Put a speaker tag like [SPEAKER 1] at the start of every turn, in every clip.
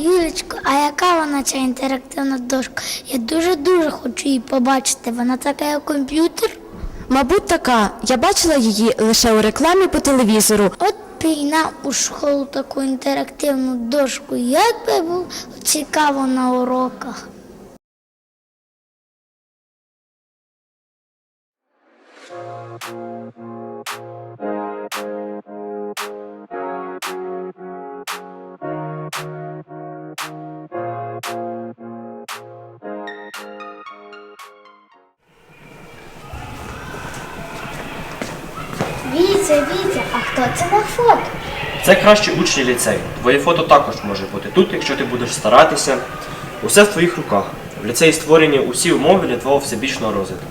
[SPEAKER 1] Лілечко, а яка вона ця інтерактивна дошка? Я дуже-дуже хочу її побачити. Вона така, як комп'ютер.
[SPEAKER 2] Мабуть, така. Я бачила її лише у рекламі по телевізору.
[SPEAKER 1] От нам у школу таку інтерактивну дошку. Як би було цікаво на уроках. Вітя, Вітя, а хто це на фото?
[SPEAKER 3] Це кращі учні ліцею. Твоє фото також може бути тут, якщо ти будеш старатися. Усе в твоїх руках. В ліцеї створені усі умови для твого всебічного розвитку.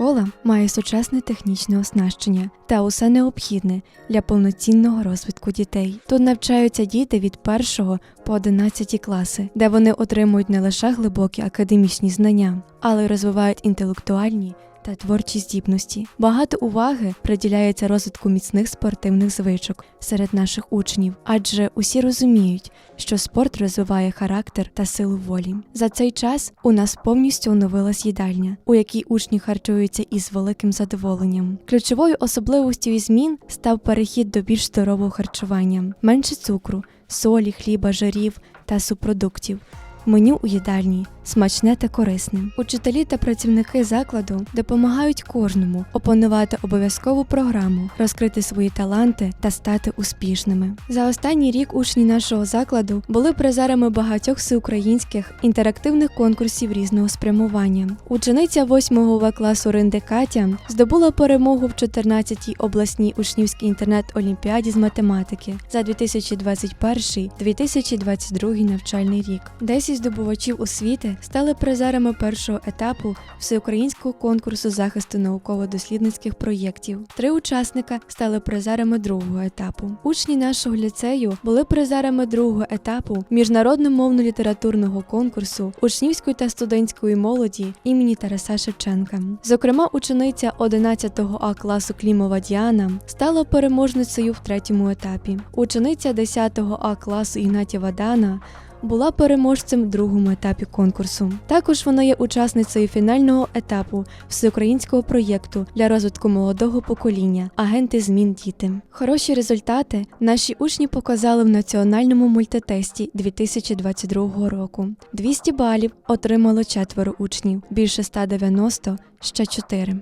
[SPEAKER 4] Школа має сучасне технічне оснащення та усе необхідне для повноцінного розвитку дітей. Тут навчаються діти від 1 по 11 класи, де вони отримують не лише глибокі академічні знання, але й розвивають інтелектуальні та творчі здібності. Багато уваги приділяється розвитку міцних спортивних звичок серед наших учнів, адже усі розуміють, що спорт розвиває характер та силу волі. За цей час у нас повністю оновилась їдальня, у якій учні харчуються із великим задоволенням. Ключовою особливостю і змін став перехід до більш здорового харчування, менше цукру, солі, хліба, жирів та субпродуктів. Меню у їдальні смачне та корисне. Учителі та працівники закладу допомагають кожному опанувати обов'язкову програму, розкрити свої таланти та стати успішними. За останній рік учні нашого закладу були призерами багатьох всеукраїнських інтерактивних конкурсів різного спрямування. Учениця 8 В класу Ринди Катя здобула перемогу в 14-й обласній учнівській інтернет-олімпіаді з математики за 2021-2022 навчальний рік. 10 здобувачів освіти стали призерами першого етапу всеукраїнського конкурсу захисту науково-дослідницьких проєктів. Три учасника стали призерами другого етапу. Учні нашого ліцею були призерами другого етапу міжнародно-мовно-літературного конкурсу учнівської та студентської молоді імені Тараса Шевченка. Зокрема, учениця 11 А класу Клімова Діана стала переможницею в третьому етапі. Учениця 10 А класу Ігнатєва Дана була переможцем в другому етапі конкурсу. Також вона є учасницею фінального етапу всеукраїнського проєкту для розвитку молодого покоління Агенти змін діти. Хороші результати наші учні показали в національному мультитесті 2022 року. 200 балів отримало четверо учнів, більше 190 – ще 4.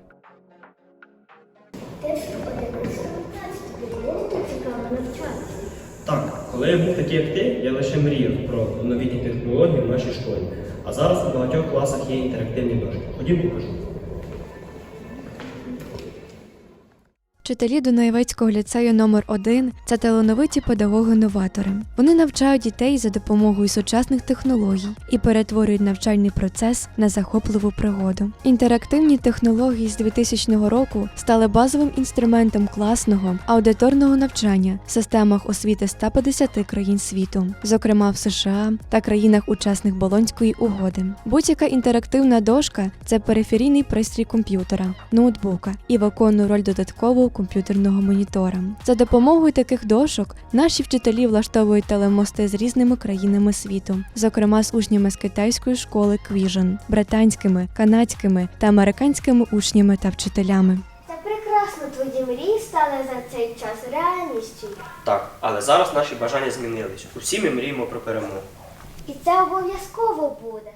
[SPEAKER 3] Так, коли я був такий як ти, я лише мріяв про новітні технології в нашій школі. А зараз у багатьох класах є інтерактивні дошки. Ходім покажу.
[SPEAKER 4] Вчителі Дунаєвецького ліцею номер 1 це талановиті педагоги-новатори. Вони навчають дітей за допомогою сучасних технологій і перетворюють навчальний процес на захопливу пригоду. Інтерактивні технології з 2000 року стали базовим інструментом класного аудиторного навчання в системах освіти 150 країн світу, зокрема в США та країнах-учасних Болонської угоди. Будь-яка інтерактивна дошка це периферійний пристрій комп'ютера, ноутбука і виконує роль додаткового комп'ютерного монітора. За допомогою таких дошок наші вчителі влаштовують телемости з різними країнами світу, зокрема з учнями з китайської школи Квіжен, британськими, канадськими та американськими учнями та вчителями.
[SPEAKER 5] Та прекрасно твої мрії стали за цей час реальністю.
[SPEAKER 3] Так, але зараз наші бажання змінились. Усі ми мріємо про перемогу.
[SPEAKER 5] І це обов'язково буде.